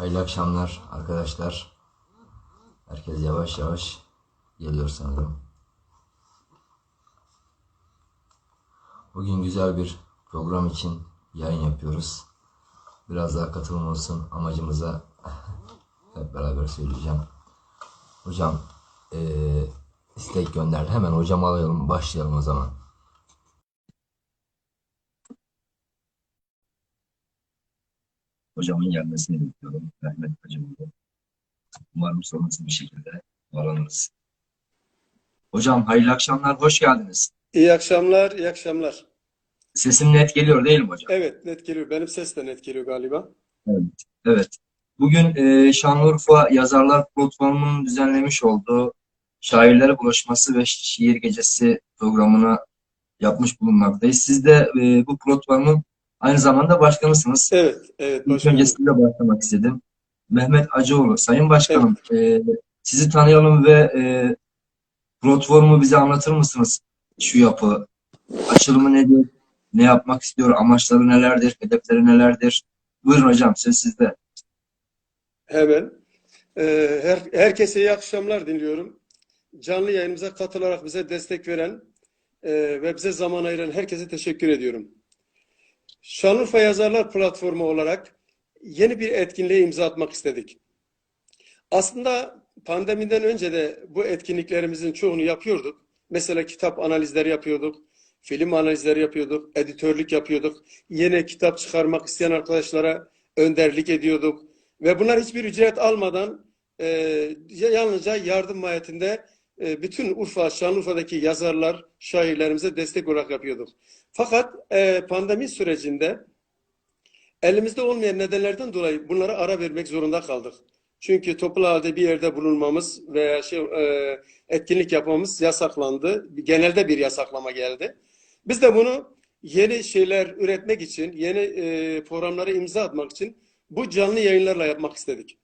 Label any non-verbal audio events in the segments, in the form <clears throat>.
Hayırlı akşamlar arkadaşlar. Herkes yavaş yavaş geliyor sanırım. Bugün güzel bir program için yayın yapıyoruz. Biraz daha katılım olsun amacımıza <laughs> hep beraber söyleyeceğim. Hocam eee istek gönderdi. Hemen hocam alalım başlayalım o zaman. Hocamın gelmesini bekliyorum. Mehmet Hacımoğlu. Umarım sorunsuz bir şekilde bağlanırız. Hocam hayırlı akşamlar, hoş geldiniz. İyi akşamlar, iyi akşamlar. Sesim net geliyor değil mi hocam? Evet, net geliyor. Benim ses de net geliyor galiba. Evet. Bugün e, Şanlıurfa Yazarlar Platformu'nun düzenlemiş olduğu Şairler Buluşması ve Şiir Gecesi programını yapmış bulunmaktayız. Siz de e, bu platformun aynı zamanda başkanısınız. Evet, evet İlk önce sizinle başlamak istedim. Mehmet Acıoğlu, Sayın Başkanım, e, sizi tanıyalım ve e, platformu bize anlatır mısınız? Şu yapı, açılımı nedir, ne yapmak istiyor, amaçları nelerdir, hedefleri nelerdir? Buyurun hocam, söz sizde. Hemen. Ee, her, herkese iyi akşamlar diliyorum. Canlı yayınımıza katılarak bize destek veren e, ve bize zaman ayıran herkese teşekkür ediyorum. Şanlıurfa Yazarlar Platformu olarak yeni bir etkinliğe imza atmak istedik. Aslında pandemiden önce de bu etkinliklerimizin çoğunu yapıyorduk. Mesela kitap analizleri yapıyorduk, film analizleri yapıyorduk, editörlük yapıyorduk. Yeni kitap çıkarmak isteyen arkadaşlara önderlik ediyorduk. Ve bunlar hiçbir ücret almadan e, yalnızca yardım mahiyetinde e, bütün Urfa, Şanlıurfa'daki yazarlar, şairlerimize destek olarak yapıyorduk. Fakat e, pandemi sürecinde elimizde olmayan nedenlerden dolayı bunlara ara vermek zorunda kaldık. Çünkü toplu halde bir yerde bulunmamız veya şey e, etkinlik yapmamız yasaklandı. Genelde bir yasaklama geldi. Biz de bunu yeni şeyler üretmek için, yeni e, programlara imza atmak için bu canlı yayınlarla yapmak istedik.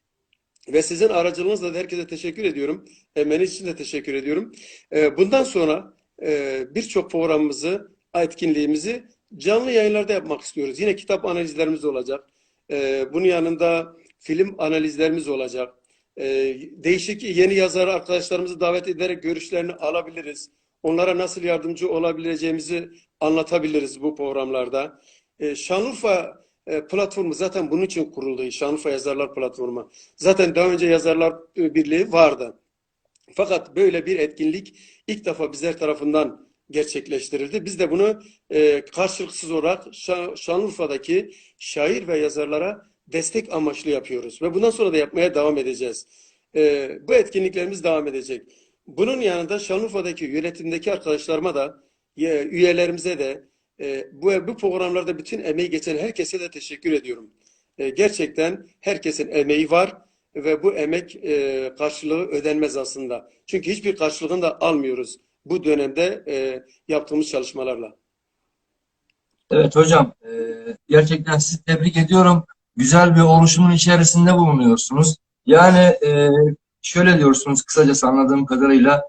Ve sizin aracılığınızla da herkese teşekkür ediyorum. Emeğiniz için de teşekkür ediyorum. E, bundan sonra e, birçok programımızı, etkinliğimizi canlı yayınlarda yapmak istiyoruz. Yine kitap analizlerimiz olacak. E, bunun yanında film analizlerimiz olacak. E, değişik yeni yazar arkadaşlarımızı davet ederek görüşlerini alabiliriz. Onlara nasıl yardımcı olabileceğimizi anlatabiliriz bu programlarda. E, Şanlıurfa platformu zaten bunun için kuruldu. Şanlıurfa Yazarlar Platformu. Zaten daha önce Yazarlar e, Birliği vardı. Fakat böyle bir etkinlik ilk defa bizler tarafından gerçekleştirildi. Biz de bunu e, karşılıksız olarak Şan- Şanlıurfa'daki şair ve yazarlara destek amaçlı yapıyoruz. Ve bundan sonra da yapmaya devam edeceğiz. E, bu etkinliklerimiz devam edecek. Bunun yanında Şanlıurfa'daki yönetimdeki arkadaşlarıma da, e, üyelerimize de, e, bu, bu programlarda bütün emeği geçen herkese de teşekkür ediyorum. E, gerçekten herkesin emeği var ve bu emek e, karşılığı ödenmez aslında. Çünkü hiçbir karşılığını da almıyoruz bu dönemde e, yaptığımız çalışmalarla. Evet hocam, e, gerçekten sizi tebrik ediyorum. Güzel bir oluşumun içerisinde bulunuyorsunuz. Yani e, şöyle diyorsunuz kısacası anladığım kadarıyla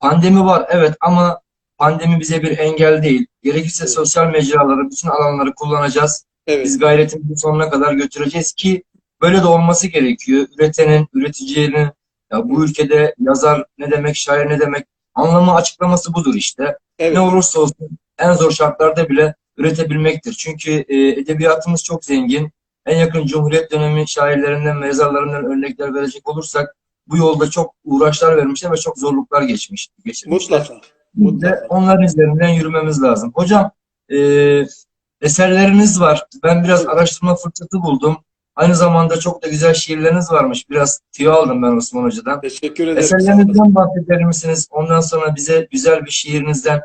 pandemi var evet ama pandemi bize bir engel değil. Gerekirse Evet. sosyal mecraları, bütün alanları kullanacağız. Evet, Biz gayretimizi sonuna kadar götüreceğiz ki böyle de olması gerekiyor. Üretenin, üreticinin, ya bu ülkede yazar ne demek, şair ne demek anlamı açıklaması budur işte. evet, Ne olursa olsun en zor şartlarda bile üretebilmektir. Çünkü e, edebiyatımız çok zengin. En yakın Cumhuriyet dönemi şairlerinden ve yazarlarından örnekler verecek olursak bu yolda çok uğraşlar vermişler ve çok zorluklar geçmiş, geçirmişler. mutlaka. Mutlaka. onların üzerinden yürümemiz lazım. Hocam e, eserleriniz var. Ben biraz araştırma fırsatı buldum. Aynı zamanda çok da güzel şiirleriniz varmış. Biraz tüyo aldım ben Osman Hoca'dan. Teşekkür ederim. Eserlerinizden bahseder misiniz? Ondan sonra bize güzel bir şiirinizden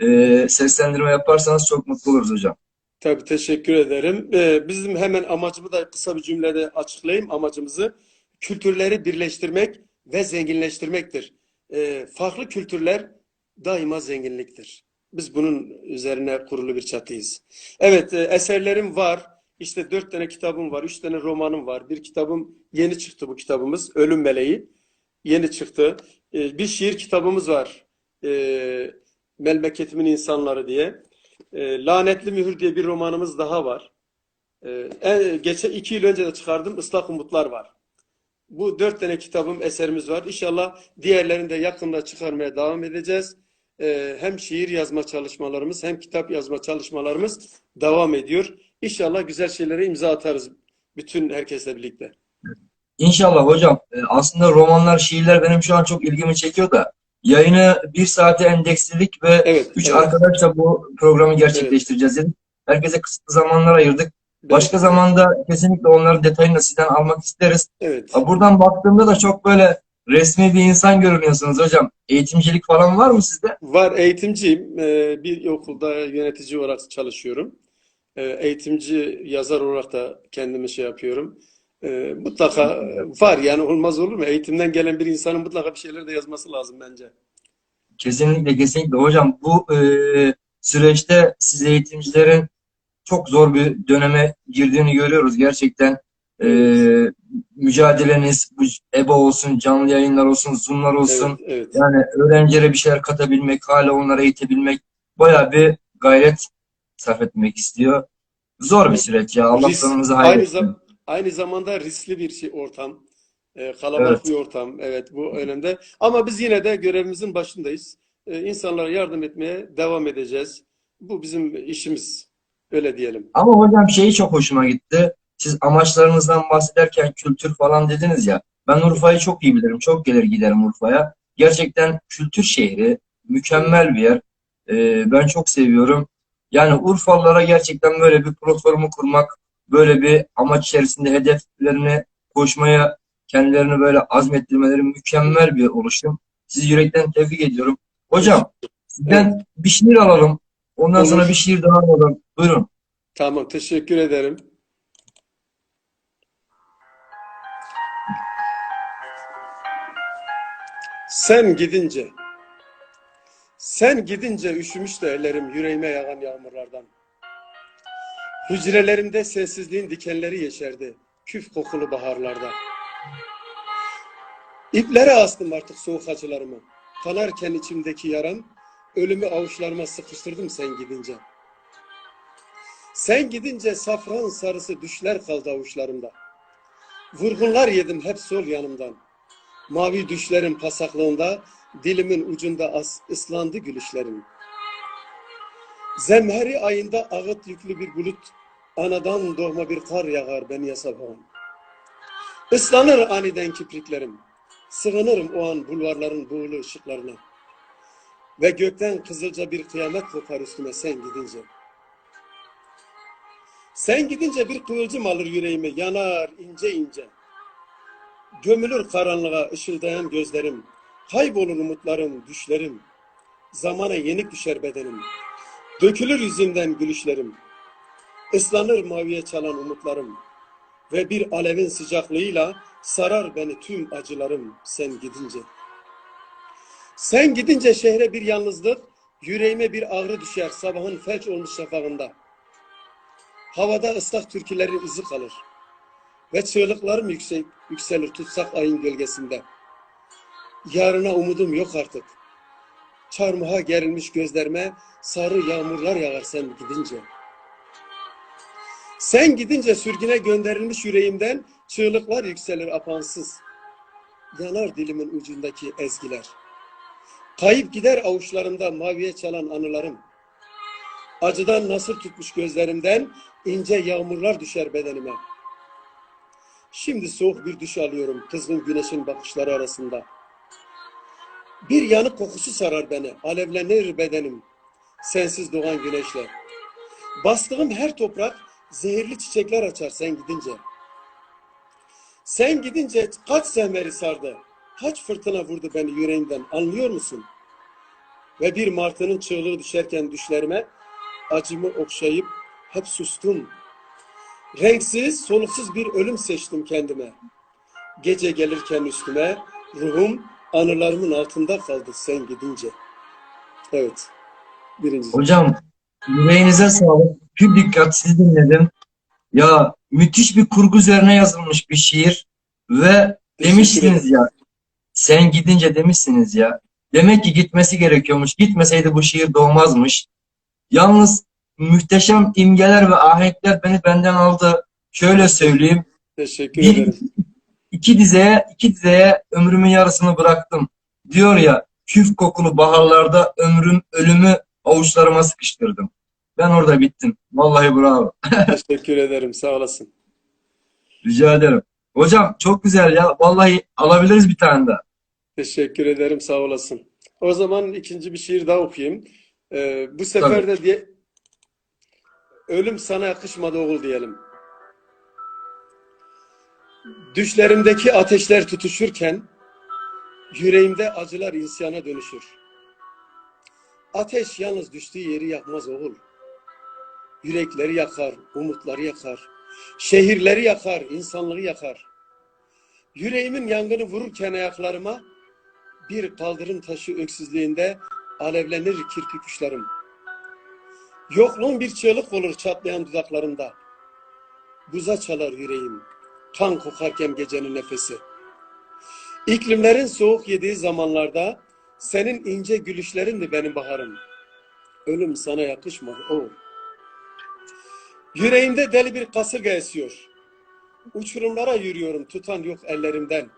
e, seslendirme yaparsanız çok mutlu oluruz hocam. Tabii teşekkür ederim. Ee, bizim hemen amacımı da kısa bir cümlede açıklayayım. Amacımızı kültürleri birleştirmek ve zenginleştirmektir. Ee, farklı kültürler daima zenginliktir. Biz bunun üzerine kurulu bir çatıyız. Evet, e, eserlerim var. İşte dört tane kitabım var, üç tane romanım var. Bir kitabım yeni çıktı bu kitabımız, Ölüm Meleği. Yeni çıktı. Ee, bir şiir kitabımız var. Ee, Memleketimin İnsanları diye. E, Lanetli Mühür diye bir romanımız daha var. Ee, en, geçen iki yıl önce de çıkardım Islak Umutlar var. Bu dört tane kitabım, eserimiz var. İnşallah diğerlerini de yakında çıkarmaya devam edeceğiz. Ee, hem şiir yazma çalışmalarımız hem kitap yazma çalışmalarımız devam ediyor. İnşallah güzel şeylere imza atarız bütün herkesle birlikte. İnşallah hocam. E, aslında romanlar, şiirler benim şu an çok ilgimi çekiyor da yayını bir saate endeksledik ve Evet, üç evet. arkadaşla bu programı gerçekleştireceğiz dedik. Herkese kısıtlı zamanlar ayırdık. Başka zamanda kesinlikle onların detayını sizden almak isteriz. Evet. Buradan baktığımda da çok böyle resmi bir insan görünüyorsunuz hocam. Eğitimcilik falan var mı sizde? Var eğitimciyim. Ee, Bir okulda yönetici olarak çalışıyorum. Ee, Eğitimci yazar olarak da kendimi şey yapıyorum. Ee, Mutlaka var yani olmaz olur mu? Eğitimden gelen bir insanın mutlaka bir şeyler de yazması lazım bence. Kesinlikle kesinlikle hocam bu e, süreçte siz eğitimcilerin çok zor bir döneme girdiğini görüyoruz. Gerçekten e, mücadeleniz bu EBA olsun, canlı yayınlar olsun, Zoom'lar olsun. Evet, evet. Yani öğrencilere bir şeyler katabilmek, hala onlara eğitebilmek bayağı bir gayret sarf etmek istiyor. Zor bir süreç ya. Allah Risk- sonumuzu aynı, zam aynı zamanda riskli bir şey ortam. Ee, kalabalık Evet. bir ortam. Evet bu önemli. Ama biz yine de görevimizin başındayız. Ee, insanlara yardım etmeye devam edeceğiz. Bu bizim işimiz. Öyle diyelim. Ama hocam şeyi çok hoşuma gitti. Siz amaçlarınızdan bahsederken kültür falan dediniz ya. Ben Urfa'yı çok iyi bilirim. Çok gelir giderim Urfa'ya. Gerçekten kültür şehri. Mükemmel bir yer. Ee, ben çok seviyorum. Yani Urfalılara gerçekten böyle bir platformu kurmak, böyle bir amaç içerisinde hedeflerine koşmaya kendilerini böyle azmettirmeleri mükemmel bir oluşum. Sizi yürekten tebrik ediyorum. Hocam, sizden bir şiir alalım. Ondan Olur. sonra bir şiir daha alalım. Buyurun. Tamam, teşekkür ederim. Sen gidince, sen gidince üşümüş de ellerim yüreğime yağan yağmurlardan. Hücrelerimde sensizliğin dikenleri yeşerdi, küf kokulu baharlarda. İplere astım artık soğuk acılarımı. Kanarken içimdeki yaram, ölümü avuçlarıma sıkıştırdım sen gidince. Sen gidince safran sarısı düşler kaldı avuçlarımda. Vurgunlar yedim hep sol yanımdan. Mavi düşlerin pasaklığında dilimin ucunda as ıslandı gülüşlerim. Zemheri ayında ağıt yüklü bir bulut, anadan doğma bir kar yağar beni sabahım. Islanır aniden kipriklerim, sığınırım o an bulvarların buğulu ışıklarına. Ve gökten kızılca bir kıyamet kopar üstüme sen gidince. Sen gidince bir kıvılcım alır yüreğimi, yanar ince ince. Gömülür karanlığa ışıldayan gözlerim, kaybolur umutlarım, düşlerim. Zamana yenik düşer bedenim, dökülür yüzümden gülüşlerim. Islanır maviye çalan umutlarım ve bir alevin sıcaklığıyla sarar beni tüm acılarım sen gidince. Sen gidince şehre bir yalnızlık, yüreğime bir ağrı düşer sabahın felç olmuş şafağında. Havada ıslak türkülerin izi kalır. Ve çığlıklarım yüksek, yükselir tutsak ayın gölgesinde. Yarına umudum yok artık. Çarmıha gerilmiş gözlerime sarı yağmurlar yağar sen gidince. Sen gidince sürgüne gönderilmiş yüreğimden çığlıklar yükselir apansız. Yanar dilimin ucundaki ezgiler. Kayıp gider avuçlarımda maviye çalan anılarım. Acıdan nasır tutmuş gözlerimden ince yağmurlar düşer bedenime. Şimdi soğuk bir duş alıyorum kızgın güneşin bakışları arasında. Bir yanık kokusu sarar beni, alevlenir bedenim. Sensiz doğan güneşle. Bastığım her toprak zehirli çiçekler açar sen gidince. Sen gidince kaç sehmeri sardı, kaç fırtına vurdu beni yüreğimden anlıyor musun? Ve bir martının çığlığı düşerken düşlerime acımı okşayıp hep sustum. Renksiz, soluksuz bir ölüm seçtim kendime. Gece gelirken üstüme ruhum anılarımın altında kaldı sen gidince. Evet. Birinci. Hocam yüreğinize sağlık. Pür dikkat sizi dinledim. Ya müthiş bir kurgu üzerine yazılmış bir şiir ve demişsiniz ya sen gidince demişsiniz ya demek ki gitmesi gerekiyormuş. Gitmeseydi bu şiir doğmazmış. Yalnız muhteşem imgeler ve ahenkler beni benden aldı. Şöyle söyleyeyim. Teşekkür Bir, ederim. İki dizeye, iki dizeye ömrümün yarısını bıraktım. Diyor ya, küf kokulu baharlarda ömrüm, ölümü avuçlarıma sıkıştırdım. Ben orada bittim. Vallahi bravo. <laughs> Teşekkür ederim. Sağ olasın. Rica ederim. Hocam çok güzel ya. Vallahi alabiliriz bir tane daha. Teşekkür ederim. Sağ olasın. O zaman ikinci bir şiir daha okuyayım. Ee, bu sefer de diye Ölüm sana yakışmadı oğul diyelim. Düşlerimdeki ateşler tutuşurken yüreğimde acılar isyana dönüşür. Ateş yalnız düştüğü yeri yakmaz oğul. Yürekleri yakar, umutları yakar. Şehirleri yakar, insanlığı yakar. Yüreğimin yangını vururken ayaklarıma bir kaldırım taşı öksüzlüğünde alevlenir kirpik uçlarım. Yokluğun bir çığlık olur çatlayan dudaklarımda. Buza çalar yüreğim, kan kokarken gecenin nefesi. İklimlerin soğuk yediği zamanlarda senin ince gülüşlerindi benim baharım. Ölüm sana yakışmadı oğul. Yüreğimde deli bir kasırga esiyor. Uçurumlara yürüyorum tutan yok ellerimden.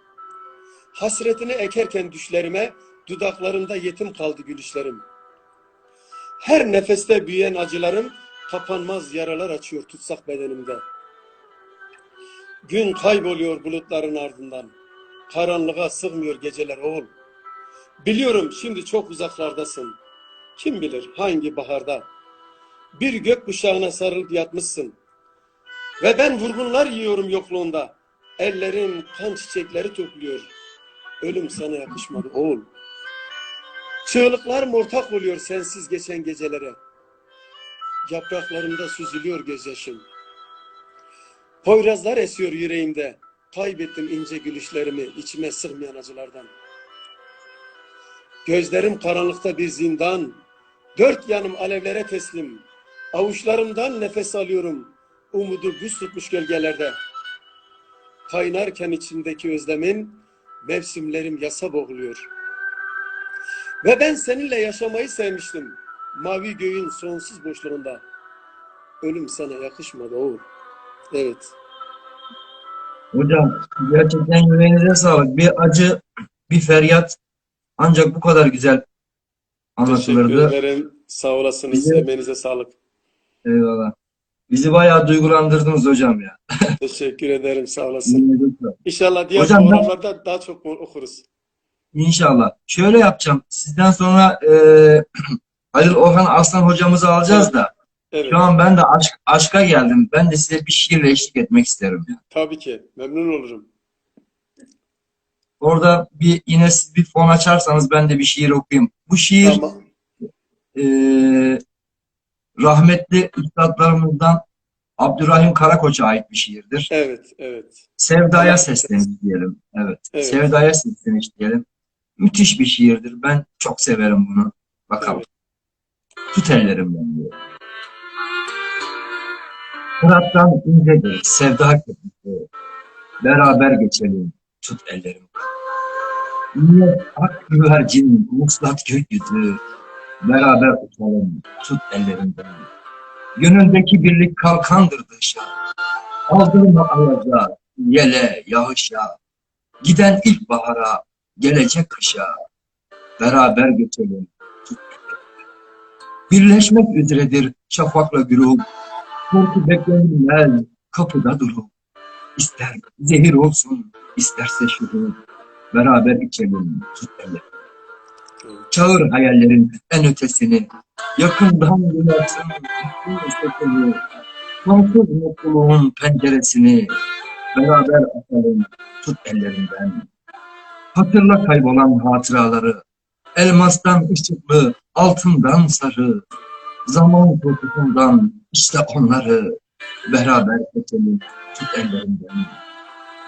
Hasretini ekerken düşlerime dudaklarında yetim kaldı gülüşlerim. Her nefeste büyüyen acılarım kapanmaz yaralar açıyor tutsak bedenimde. Gün kayboluyor bulutların ardından. Karanlığa sığmıyor geceler oğul. Biliyorum şimdi çok uzaklardasın. Kim bilir hangi baharda. Bir gök kuşağına sarılıp yatmışsın. Ve ben vurgunlar yiyorum yokluğunda. Ellerim kan çiçekleri topluyor. Ölüm sana yakışmadı oğul. Çığlıklarım ortak oluyor sensiz geçen gecelere. Yapraklarımda süzülüyor gözyaşım. Poyrazlar esiyor yüreğimde. Kaybettim ince gülüşlerimi içime sığmayan acılardan. Gözlerim karanlıkta bir zindan. Dört yanım alevlere teslim. Avuçlarımdan nefes alıyorum. Umudu buz tutmuş gölgelerde. Kaynarken içimdeki özlemin mevsimlerim yasa boğuluyor. Ve ben seninle yaşamayı sevmiştim. Mavi göğün sonsuz boşluğunda. Ölüm sana yakışmadı oğul. Evet. Hocam gerçekten yüreğinize sağlık. Bir acı, bir feryat ancak bu kadar güzel Teşekkür anlatılırdı. ederim. Sağ olasınız. Bize- Emeğinize sağlık. Eyvallah. Bizi bayağı duygulandırdınız hocam ya. <laughs> Teşekkür ederim. Sağ olasın. İnşallah diğer Hocam ben- programlarda daha çok okuruz. İnşallah. Şöyle yapacağım. Sizden sonra e, <clears throat> Halil Orhan Aslan hocamızı alacağız da Evet. şu an ben de aşk, aşka geldim. Ben de size bir şiirle eşlik etmek isterim. ya. Tabii ki. Memnun olurum. Orada bir yine siz bir fon açarsanız ben de bir şiir okuyayım. Bu şiir Tamam. e, rahmetli üstadlarımızdan Abdurrahim Karakoç'a ait bir şiirdir. Evet. Evet. Sevdaya sesleniş diyelim. Evet. Evet. Sevdaya sesleniş diyelim. Müthiş bir şiirdir. Ben çok severim bunu. Bakalım. Evet. Tut ellerimden diyor. Fırat'tan incedir sevda köprüsü. Beraber geçelim. Tut ellerim. Niye ak güvercin muslat gökyüzü. Beraber uçalım. Tut ellerimden. Gönüldeki birlik kalkandır dışa. Aldırma ayaza, yele, yağışa. Giden ilkbahara, gelecek kışa. Beraber geçelim. Tut ellerimden. Birleşmek üzeredir şafakla gürül. Korku beklenilmez, kapıda durur. İster zehir olsun, isterse şudur. Beraber içelim. Evet. Çağır hayallerin en ötesini. Yakından duyarsın sesini. Sonsuz mutluluğun penceresini. Beraber açalım, tut ellerinden. Hatırla kaybolan hatıraları. Elmastan ışıklı, altından sarı. Zaman kokusundan işte onları. Beraber geçelim, tut ellerinden.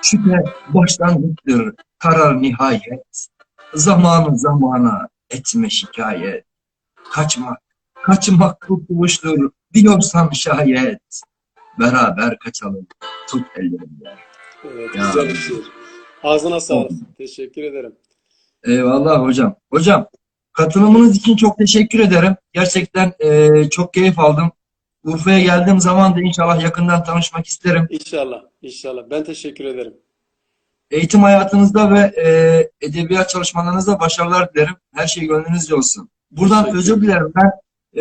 Şüphe başlangıçtır, karar nihayet. Zamanı zamana etme şikayet. Kaçmak, kaçmak kurtuluştur diyorsan şayet. Beraber kaçalım, tut ellerimden. Evet. Güzel bir şiir. Ağzına sağlık. Teşekkür ederim. Eyvallah hocam. Hocam, katılımınız için çok teşekkür ederim. Gerçekten eee, çok keyif aldım. Urfa'ya geldiğim zaman da inşallah yakından tanışmak isterim. İnşallah, inşallah. Ben teşekkür ederim. Eğitim hayatınızda ve e, edebiyat çalışmalarınızda başarılar dilerim. Her şey gönlünüzce olsun. Buradan Teşekkür özür dilerim. Ben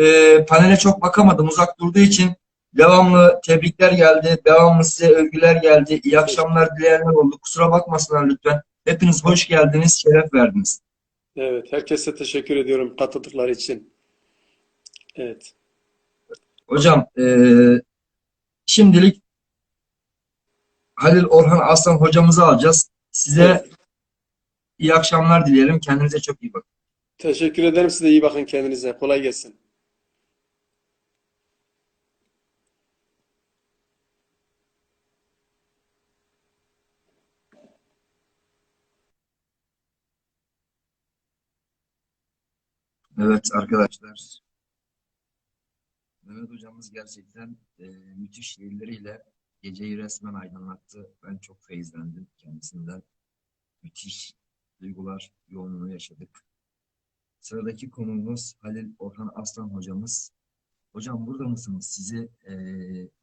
e, panele çok bakamadım. Uzak durduğu için devamlı tebrikler geldi. Devamlı size övgüler geldi. İyi akşamlar dileyenler oldu. Kusura bakmasınlar lütfen. Hepiniz hoş geldiniz. Şeref verdiniz. Evet, herkese teşekkür ediyorum katıldıkları için. Evet. Hocam e, şimdilik Halil Orhan Aslan hocamızı alacağız. Size Evet. iyi akşamlar dileyelim. Kendinize çok iyi bakın. Teşekkür ederim. Siz de iyi bakın kendinize. Kolay gelsin. Evet arkadaşlar. Mehmet hocamız gerçekten e, müthiş şiirleriyle geceyi resmen aydınlattı. Ben çok feyizlendim kendisinden. Müthiş duygular yoğunluğu yaşadık. Sıradaki konuğumuz Halil Orhan Aslan hocamız. Hocam burada mısınız? Sizi e,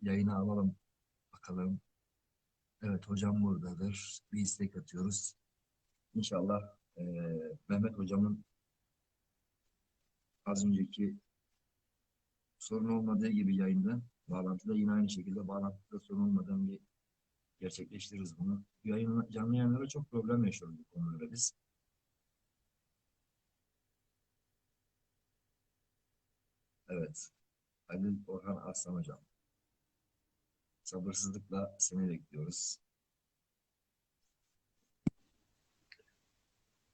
yayına alalım. Bakalım. Evet hocam buradadır. Bir istek atıyoruz. İnşallah e, Mehmet hocamın az önceki sorun olmadığı gibi yayında bağlantıda yine aynı şekilde bağlantıda sorun olmadan bir gerçekleştiririz bunu. Yayın, canlı yayınlara çok problem yaşıyoruz bu konularda biz. Evet. Halil Orhan Aslan Hocam. Sabırsızlıkla seni bekliyoruz.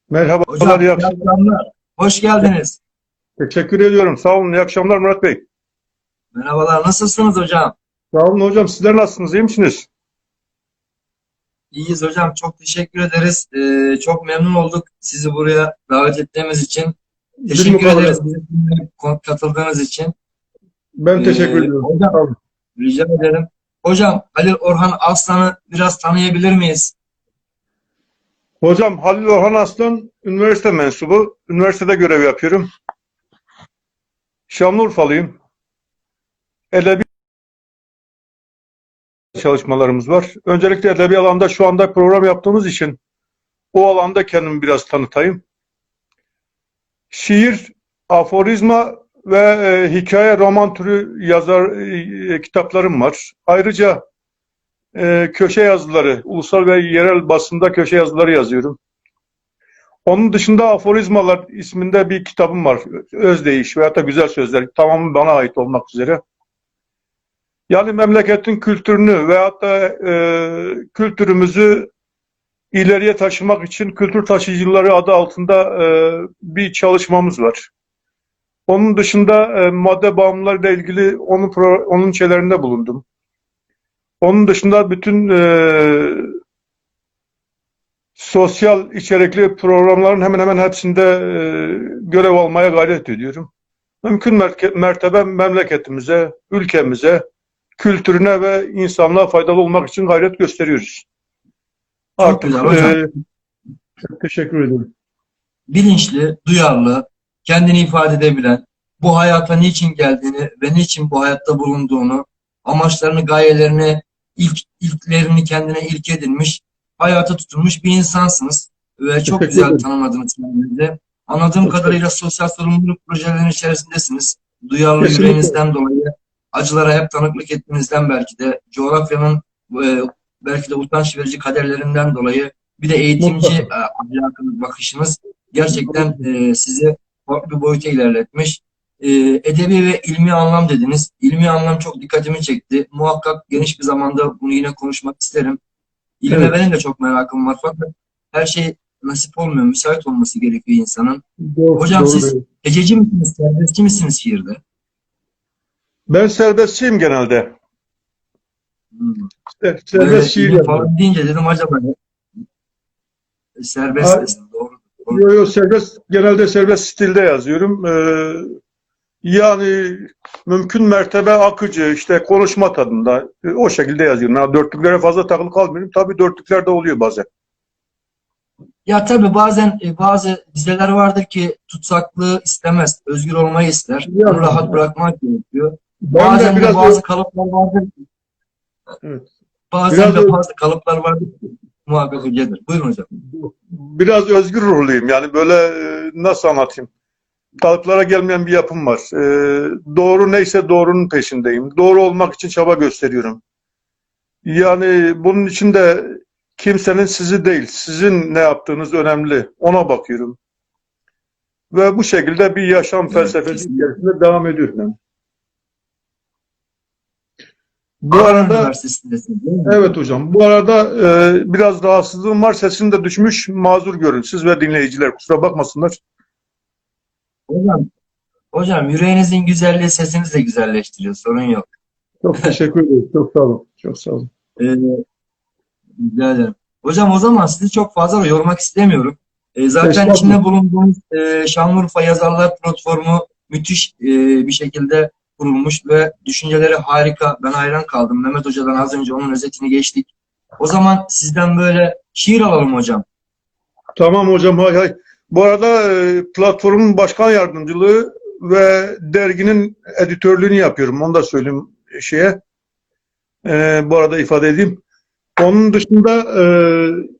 Merhaba, Hocam iyi akşamlar. Hoş geldiniz. Teşekkür ediyorum. Sağ olun. İyi akşamlar Murat Bey. Merhabalar. Nasılsınız hocam? Sağ olun hocam. Sizler nasılsınız? İyi misiniz? İyiyiz hocam. Çok teşekkür ederiz. Ee, çok memnun olduk sizi buraya davet ettiğimiz için. Teşekkür ederiz katıldığınız için. Ben Ee, teşekkür ediyorum. hocam-. Rica ederim. Hocam Halil Orhan Aslan'ı biraz tanıyabilir miyiz? Hocam Halil Orhan Aslan üniversite mensubu. Üniversitede görev yapıyorum. Şanlıurfalıyım. Edebi çalışmalarımız var. Öncelikle edebi alanda şu anda program yaptığımız için o alanda kendimi biraz tanıtayım. Şiir, aforizma ve e, hikaye, roman türü yazar e, kitaplarım var. Ayrıca e, köşe yazıları, ulusal ve yerel basında köşe yazıları yazıyorum. Onun dışında Aforizmalar isminde bir kitabım var. Özdeyiş veyahut da güzel sözler. Tamamı bana ait olmak üzere. Yani memleketin kültürünü veyahut da e, kültürümüzü ileriye taşımak için kültür taşıyıcıları adı altında e, bir çalışmamız var. Onun dışında e, madde bağımlılarıyla ilgili onun pro- onun şeylerinde bulundum. Onun dışında bütün e, sosyal içerikli programların hemen hemen hepsinde e, görev almaya gayret ediyorum. Mümkün mertebe memleketimize, ülkemize, kültürüne ve insanlığa faydalı olmak için gayret gösteriyoruz. Çok Artık, güzel hocam. e, çok teşekkür ederim. Bilinçli, duyarlı, kendini ifade edebilen, bu hayata niçin geldiğini ve niçin bu hayatta bulunduğunu, amaçlarını, gayelerini, ilk ilklerini kendine ilk edinmiş, hayata tutunmuş bir insansınız. Ve çok güzel tanımadınız kendinizi. Anladığım kadarıyla sosyal sorumluluk projelerinin içerisindesiniz. Duyarlı Kesinlikle. yüreğinizden dolayı, acılara hep tanıklık ettiğinizden belki de, coğrafyanın e, belki de utanç verici kaderlerinden dolayı, bir de eğitimci e, ahlakınız, bakışınız gerçekten e, sizi farklı bir boyuta ilerletmiş. E, edebi ve ilmi anlam dediniz. İlmi anlam çok dikkatimi çekti. Muhakkak geniş bir zamanda bunu yine konuşmak isterim. İlme Evet. benim de çok merakım var fakat her şey nasip olmuyor. Müsait olması gerekiyor insanın. Doğru- Hocam doğru siz-. Hececi misiniz, serbestçi misiniz şiirde? Ben serbestçiyim genelde. Hmm. Se- Serbest şiir ilmi yazıyorum. falan deyince dedim acaba? Serbest Ha- doğru. doğru. Yo, yo, serbest, genelde serbest stilde yazıyorum. Ee, yani mümkün mertebe akıcı, işte konuşma tadında. e, o şekilde yazıyorum. Yani dörtlüklere fazla takılı kalmıyorum. Tabii dörtlükler de oluyor bazen. Ya tabii bazen e, bazı dizeler vardır ki tutsaklığı istemez, özgür olmayı ister. Yani. Onu rahat bırakmak gerekiyor. Ben bazen de de biraz bazı kalıplar vardır. Evet. Bazen Biraz de bazı kalıplar vardır. Muhakkak hocadır. Buyurun hocam. biraz özgür ruhluyum. Yani böyle e, nasıl anlatayım? Kalıplara gelmeyen bir yapım var. E, doğru neyse doğrunun peşindeyim. Doğru olmak için çaba gösteriyorum. Yani bunun için de kimsenin sizi değil, sizin ne yaptığınız önemli. Ona bakıyorum. Ve bu şekilde bir yaşam Evet, felsefesi içerisinde devam ediyorum. ben. Bu Ankara arada? Evet hocam. Bu arada e, biraz rahatsızlığım var. Sesim de düşmüş. Mazur görün. Siz ve dinleyiciler kusura bakmasınlar. Hocam, hocam yüreğinizin güzelliği sesinizi de güzelleştiriyor. Sorun yok. Çok teşekkür ederim. Çok sağ olun. Çok sağ olun. Ee, rica ederim. Hocam o zaman sizi çok fazla yormak istemiyorum. Ee, zaten içinde bulunduğumuz e, Şanlıurfa Yazarlar Platformu müthiş e, bir şekilde kurulmuş ve düşünceleri harika. Ben hayran kaldım. Mehmet Hoca'dan az önce onun özetini geçtik. O zaman sizden böyle şiir alalım hocam. Tamam hocam. Hay hay. Bu arada e, platformun başkan yardımcılığı ve derginin editörlüğünü yapıyorum. Onu da söyleyeyim şeye. E, bu arada ifade edeyim. Onun dışında e,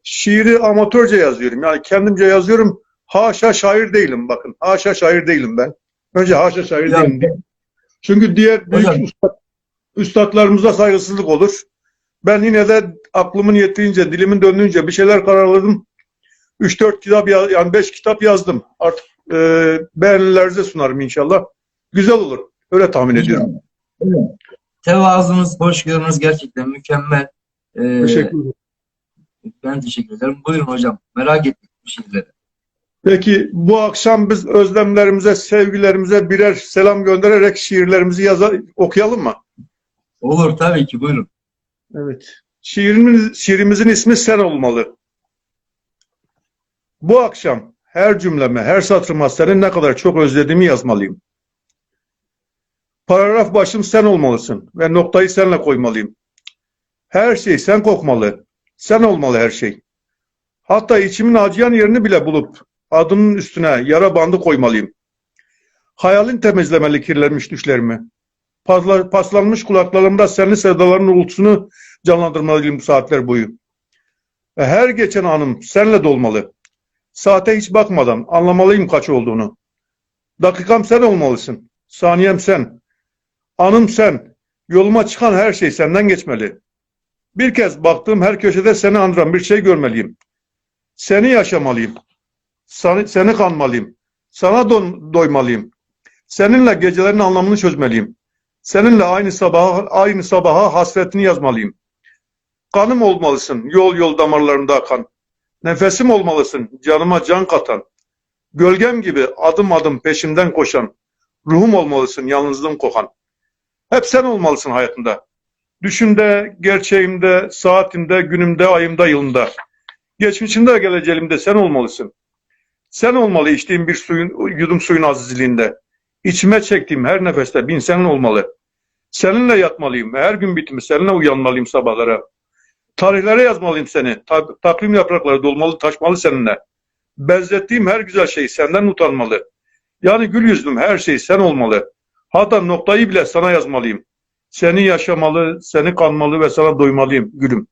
şiiri amatörce yazıyorum. Yani kendimce yazıyorum. Haşa şair değilim bakın. Haşa şair değilim ben. Önce haşa şair Ya, değilim diye. Çünkü diğer büyük Hocam. üstad, üstadlarımıza saygısızlık olur. Ben yine de aklımın yettiğince, dilimin döndüğünce bir şeyler kararladım. 3-4 kitap, ya- yani 5 kitap yazdım. Artık e, beğenilerinize sunarım inşallah. Güzel olur. Öyle tahmin ediyorum. Evet. Tevazunuz, hoşgörünüz gerçekten mükemmel. Ee, Teşekkür ederim. ben teşekkür ederim. Buyurun hocam. Merak ettik bu şiirleri. Peki bu akşam biz özlemlerimize, sevgilerimize birer selam göndererek şiirlerimizi yaza, okuyalım mı? Olur tabii ki buyurun. Evet. Şiirimiz, şiirimizin ismi Sen olmalı. Bu akşam her cümleme, her satırıma seni ne kadar çok özlediğimi yazmalıyım. Paragraf başım sen olmalısın ve noktayı senle koymalıyım. Her şey sen kokmalı, sen olmalı her şey. Hatta içimin acıyan yerini bile bulup adının üstüne yara bandı koymalıyım. Hayalin temizlemeli kirlenmiş düşlerimi. Pasla- paslanmış kulaklarımda senin sevdaların uğultusunu canlandırmalıyım bu saatler boyu. Her geçen anım senle dolmalı. Saate hiç bakmadan anlamalıyım kaç olduğunu. Dakikam sen olmalısın. Saniyem sen. Anım sen. Yoluma çıkan her şey senden geçmeli. Bir kez baktığım her köşede seni andıran bir şey görmeliyim. Seni yaşamalıyım. Seni, seni kanmalıyım. Sana don, doymalıyım. Seninle gecelerin anlamını çözmeliyim. Seninle aynı sabaha, aynı sabaha hasretini yazmalıyım. Kanım olmalısın, yol yol damarlarında akan. Nefesim olmalısın, canıma can katan. Gölgem gibi adım adım peşimden koşan. Ruhum olmalısın, yalnızlığım kokan. Hep sen olmalısın hayatımda. Düşümde, gerçeğimde, saatimde, günümde, ayımda, yılımda. Geçmişimde, geleceğimde sen olmalısın. Sen olmalı içtiğim bir suyun, yudum suyun azizliğinde. İçime çektiğim her nefeste bin senin olmalı. Seninle yatmalıyım. Her gün bitimi seninle uyanmalıyım sabahlara. Tarihlere yazmalıyım seni. Ta- takvim yaprakları dolmalı taşmalı seninle. Benzettiğim her güzel şey senden utanmalı. Yani gül yüzlüm her şey sen olmalı. Hatta noktayı bile sana yazmalıyım. Seni yaşamalı, seni kanmalı ve sana doymalıyım gülüm.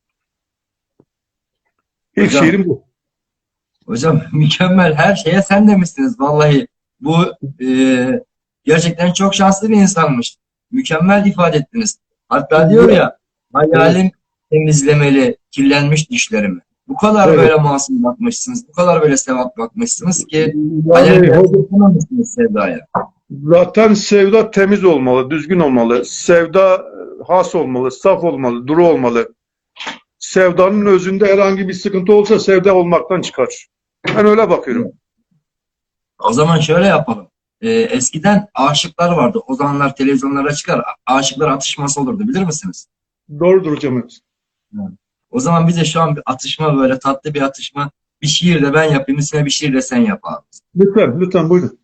İlk Hocam. şiirim bu. Hocam <laughs> mükemmel her şeye sen demişsiniz vallahi. Bu e, gerçekten çok şanslı bir insanmış. Mükemmel ifade ettiniz. Hatta diyor ya hayalim temizlemeli kirlenmiş düşlerimi. Bu kadar Evet. böyle masum bakmışsınız. Bu kadar böyle sevap bakmışsınız ki Yani yapamamışsınız sevdaya. Zaten sevda temiz olmalı, düzgün olmalı. Sevda e, has olmalı, saf olmalı, duru olmalı. Sevdanın özünde herhangi bir sıkıntı olsa sevda olmaktan çıkar. Ben öyle bakıyorum. O zaman şöyle yapalım. E, eskiden aşıklar vardı. O zamanlar televizyonlara çıkar. Aşıklar atışması olurdu bilir misiniz? Doğrudur hocam. evet. O zaman bize şu an bir atışma böyle tatlı bir atışma. Bir şiir de ben yapayım, üstüne bir şiir de sen yap abi. Lütfen, lütfen buyurun.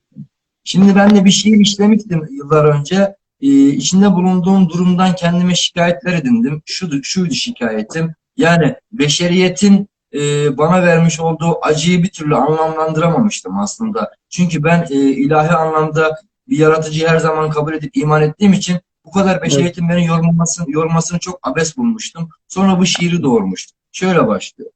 Şimdi ben de bir şiir işlemiştim yıllar önce. Ee, içinde bulunduğum durumdan kendime şikayetler edindim. Şuydu, şuydu şikayetim. Yani beşeriyetin e, bana vermiş olduğu acıyı bir türlü anlamlandıramamıştım aslında. Çünkü ben e, ilahi anlamda bir yaratıcıyı her zaman kabul edip iman ettiğim için Bu kadar beşeriyetin beni yormasını, yormasını çok abes bulmuştum. Sonra bu şiiri doğurmuştum. Şöyle başlıyor.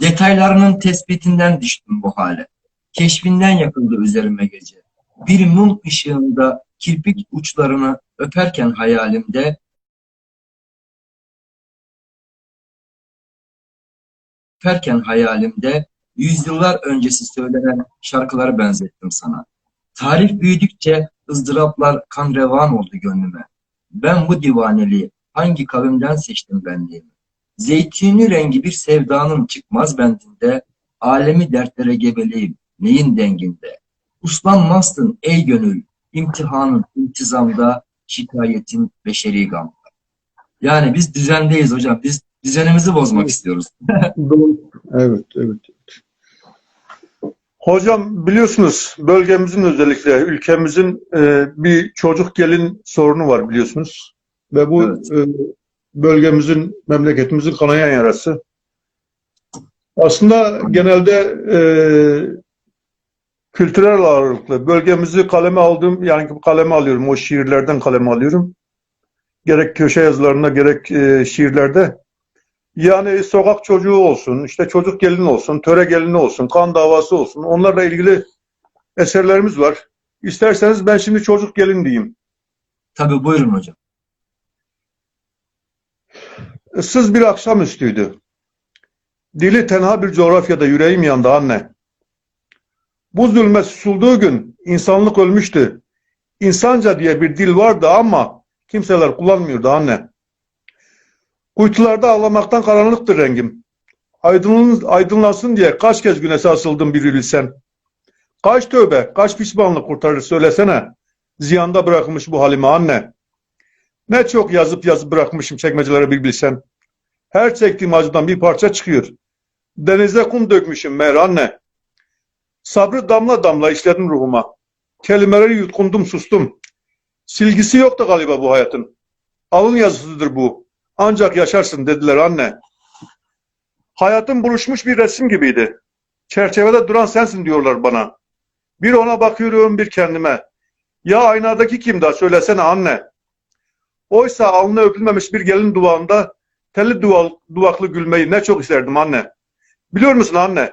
Detaylarının tespitinden düştüm bu hale. Keşfinden yakıldı üzerime gece. Bir mum ışığında kirpik uçlarını öperken hayalimde öperken hayalimde yüzyıllar öncesi söylenen şarkıları benzettim sana. Tarih büyüdükçe ızdıraplar kan revan oldu gönlüme. Ben bu divaneliği hangi kavimden seçtim benliğimi? Zeytini rengi bir sevdanın çıkmaz bendinde, alemi dertlere gebeleyim, neyin denginde? Uslanmazsın ey gönül, imtihanın intizamda, şikayetin beşeri gamda. Yani biz düzendeyiz hocam, biz düzenimizi bozmak istiyoruz. <laughs> Evet, evet. Hocam biliyorsunuz bölgemizin özellikle ülkemizin e, bir çocuk gelin sorunu var biliyorsunuz. Ve bu Evet. e, bölgemizin, memleketimizin kanayan yarası. Aslında genelde e, kültürel ağırlıklı bölgemizi kaleme aldığım yani kaleme alıyorum o şiirlerden kaleme alıyorum. Gerek köşe yazılarında gerek e, şiirlerde yani sokak çocuğu olsun, işte çocuk gelin olsun, töre gelini olsun, kan davası olsun. Onlarla ilgili eserlerimiz var. İsterseniz ben şimdi çocuk gelin diyeyim. Tabii buyurun hocam. Issız bir akşamüstüydü. Dili tenha bir coğrafyada yüreğim yandı anne. Bu zulme susulduğu gün insanlık ölmüştü. İnsanca diye bir dil vardı ama kimseler kullanmıyordu anne. Kuytularda ağlamaktan karanlıktır rengim. Aydınlan, aydınlansın diye kaç kez güneşe asıldım bir bilsen. Kaç tövbe, kaç pişmanlık kurtarır söylesene. Ziyanda bırakmış bu halime anne. Ne çok yazıp yazıp bırakmışım çekmecelere bir bilsen. Her çektiğim acıdan bir parça çıkıyor. Denize kum dökmüşüm meğer anne. Sabrı damla damla işledim ruhuma. Kelimeleri yutkundum sustum. Silgisi yoktu galiba bu hayatın. Alın yazısıdır bu. Ancak yaşarsın dediler anne. Hayatım buruşmuş bir resim gibiydi. Çerçevede duran sensin diyorlar bana. Bir ona bakıyorum bir kendime. Ya aynadaki kim daha söylesene anne. Oysa alnı öpülmemiş bir gelin duvağında telli duval, duvaklı gülmeyi ne çok isterdim anne. Biliyor musun anne?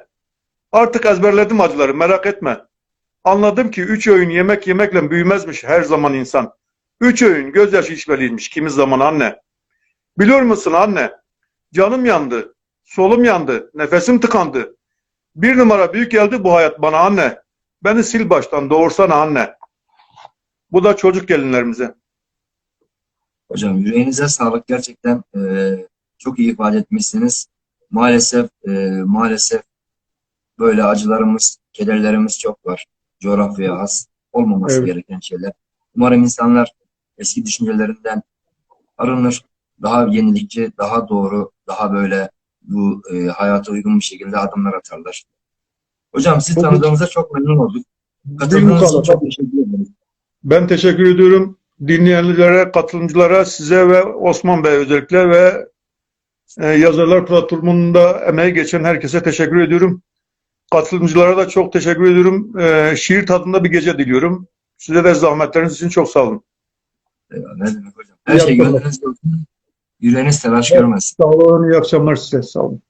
Artık ezberledim acıları merak etme. Anladım ki üç öğün yemek yemekle büyümezmiş her zaman insan. Üç öğün gözyaşı içmeliymiş kimi zaman anne. Biliyor musun anne? Canım yandı, solum yandı, nefesim tıkandı. Bir numara büyük geldi bu hayat bana anne. Beni sil baştan doğursana anne. Bu da çocuk gelinlerimize. Hocam yüreğinize sağlık. Gerçekten e, çok iyi ifade etmişsiniz. Maalesef e, maalesef böyle acılarımız, kederlerimiz çok var. Coğrafyaya has olmaması Evet. gereken şeyler. Umarım insanlar eski düşüncelerinden arınır. Daha yenilikçi, daha doğru, daha böyle bu e, hayata uygun bir şekilde adımlar atarlar. Hocam ki. tanıdığımıza çok memnun olduk. Katıldığınız için çok teşekkür ederim. Ben teşekkür ediyorum dinleyenlere, katılımcılara, size ve Osman Bey özellikle ve e, yazarlar platformunda emeği geçen herkese teşekkür ediyorum. Katılımcılara da çok teşekkür ediyorum. E, şiir tadında bir gece diliyorum. Size de zahmetleriniz için çok sağ olun. Eyvallah, Ne demek hocam? Her şey gönlünüzde olsun. Yüreğiniz telaş Evet. görmesin. Sağ olun, iyi akşamlar size. Sağ olun.